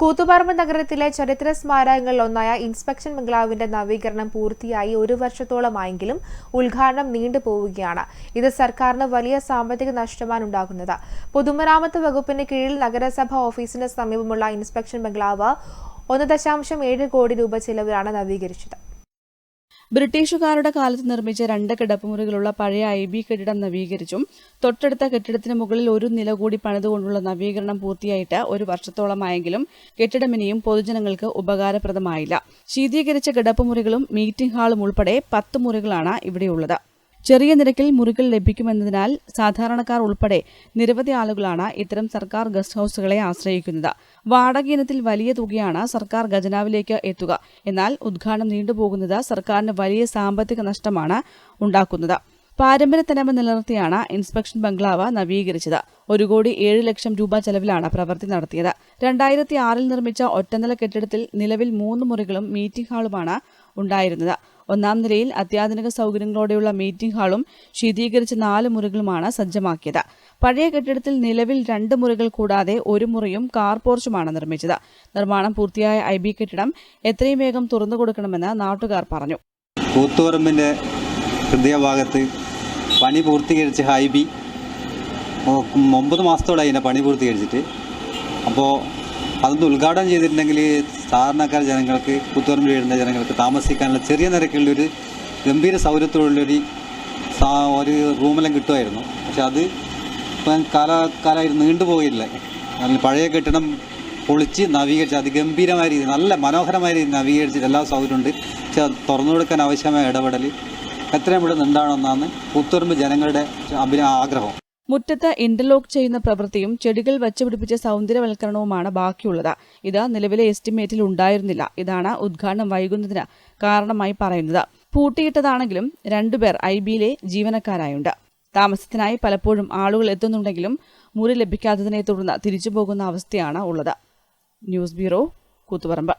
കൂത്തുപറമ്പ് നഗരത്തിലെ ചരിത്ര സ്മാരകങ്ങളിൽ ഒന്നായ ഇൻസ്പെക്ഷൻ ബംഗ്ലാവിന്റെ നവീകരണം പൂർത്തിയായി ഒരു വർഷത്തോളമായെങ്കിലും ഉദ്ഘാടനം നീണ്ടുപോവുകയാണ് ഇത് സർക്കാരിന് വലിയ സാമ്പത്തിക നഷ്ടമാണ് ഉണ്ടാക്കുന്നത്. പൊതുമരാമത്ത് വകുപ്പിന് കീഴിൽ നഗരസഭ ഓഫീസിന് സമീപമുള്ള ഇൻസ്പെക്ഷൻ ബംഗ്ലാവ് ഒന്ന് ദശാംശം ഏഴ് കോടി രൂപ ചെലവിലാണ് നവീകരിച്ചത്. ബ്രിട്ടീഷുകാരുടെ കാലത്ത് നിർമ്മിച്ച രണ്ട് കിടപ്പുമുറികളുള്ള പഴയ ഐ ബി കെട്ടിടം നവീകരിച്ചും. തൊട്ടടുത്ത കെട്ടിടത്തിന് മുകളിൽ ഒരു നില കൂടി പണിതുകൊണ്ടുള്ള നവീകരണം പൂർത്തിയായിട്ട് ഒരു വർഷത്തോളമായെങ്കിലും കെട്ടിടം ഇനിയും പൊതുജനങ്ങൾക്ക് ഉപകാരപ്രദമായില്ല. ശീതീകരിച്ച കിടപ്പുമുറികളും മീറ്റിംഗ് ഹാളും ഉൾപ്പെടെ പത്ത് മുറികളാണ് ഇവിടെയുള്ളത്. ചെറിയ നിരക്കിൽ മുറികൾ ലഭിക്കുമെന്നതിനാൽ സാധാരണക്കാർ ഉൾപ്പെടെ നിരവധി ആളുകളാണ് ഇത്തരം സർക്കാർ ഗസ്റ്റ് ഹൌസുകളെ ആശ്രയിക്കുന്നത്. വാടക ഇനത്തിൽ വലിയ തുകയാണ് സർക്കാർ ഖജനാവിലേക്ക് എത്തുക. എന്നാൽ ഉദ്ഘാടനം നീണ്ടുപോകുന്നത് സർക്കാരിന് വലിയ സാമ്പത്തിക നഷ്ടമാണ് ഉണ്ടാക്കുന്നത്. പാരമ്പര്യ തനിമ നിലനിർത്തിയാണ് ഇൻസ്പെക്ഷൻ ബംഗ്ലാവ് നവീകരിച്ചത്. ഒരു കോടി ഏഴ് ലക്ഷം രൂപ ചെലവിലാണ് പ്രവൃത്തി നടത്തിയത്. രണ്ടായിരത്തി ആറിൽ നിർമ്മിച്ച ഒറ്റനില കെട്ടിടത്തിൽ നിലവിൽ മൂന്ന് മുറികളും മീറ്റിംഗ് ഹാളുമാണ് ഉണ്ടായിരുന്നത്. ഒന്നാം നിലയിൽ അത്യാധുനിക സൗകര്യങ്ങളോടെയുള്ള മീറ്റിംഗ് ഹാളും ശീതീകരിച്ച നാല് മുറികളുമാണ് സജ്ജമാക്കിയത്. പഴയ കെട്ടിടത്തിൽ നിലവിൽ രണ്ട് മുറികൾ കൂടാതെ ഒരു മുറിയും കാർ പോർച്ചുമാണ് നിർമ്മിച്ചത്. നിർമ്മാണം പൂർത്തിയായ ഐ ബി കെട്ടിടം എത്രയും വേഗം തുറന്നു കൊടുക്കണമെന്ന് നാട്ടുകാർ പറഞ്ഞു. കൂത്തുപറമ്പിന്റെ ഹൃദയഭാഗത്ത് പണി പൂർത്തീകരിച്ച ഹൈബി ഒമ്പത് മാസത്തോടെ അതിന്റെ പണി പൂർത്തീകരിച്ചിട്ട്. അപ്പോൾ അതൊന്ന് ഉദ്ഘാടനം ചെയ്തിട്ടുണ്ടെങ്കിൽ സാധാരണക്കാർ ജനങ്ങൾക്ക് കൂത്തുപറമ്പിൽ വീഴുന്ന ജനങ്ങൾക്ക് താമസിക്കാനുള്ള ചെറിയ നിരക്കുള്ളൊരു ഗംഭീര സൗകര്യത്തോടുള്ളൊരു ഒരു റൂമെല്ലാം കിട്ടുമായിരുന്നു. പക്ഷെ അത് ഇപ്പം കാല കാലമായിട്ട് നീണ്ടുപോകില്ല അതിൽ പഴയ കെട്ടിടം പൊളിച്ച് നവീകരിച്ച് അതിഗംഭീരമായ രീതി നല്ല മനോഹരമായ രീതിയിൽ നവീകരിച്ചിട്ട് എല്ലാ സൗകര്യമുണ്ട്. പക്ഷെ തുറന്നു കൊടുക്കാൻ ആവശ്യമായ ഇടപെടൽ എത്രയും പെട്ടെന്ന് ഉണ്ടാവണമെന്നാണ് പുത്തുറമ്പ് ജനങ്ങളുടെ അഭിന ആഗ്രഹം. മുറ്റത്ത് ഇന്റർലോക്ക് ചെയ്യുന്ന പ്രവൃത്തിയും ചെടികൾ വച്ചുപിടിപ്പിച്ച സൗന്ദര്യവൽക്കരണവുമാണ് ബാക്കിയുള്ളത്. ഇത് നിലവിലെ എസ്റ്റിമേറ്റിൽ ഉണ്ടായിരുന്നില്ല. ഇതാണ് ഉദ്ഘാടനം വൈകുന്നതിന് കാരണമായി പറയുന്നത്. പൂട്ടിയിട്ടതാണെങ്കിലും രണ്ടുപേർ ഐ ബിയിലെ ജീവനക്കാരായുണ്ട്. താമസത്തിനായി പലപ്പോഴും ആളുകൾ എത്തുന്നുണ്ടെങ്കിലും മുറി ലഭിക്കാത്തതിനെ തുടർന്ന് തിരിച്ചുപോകുന്ന അവസ്ഥയാണ് ഉള്ളത്. News bureau Kuthuparamba.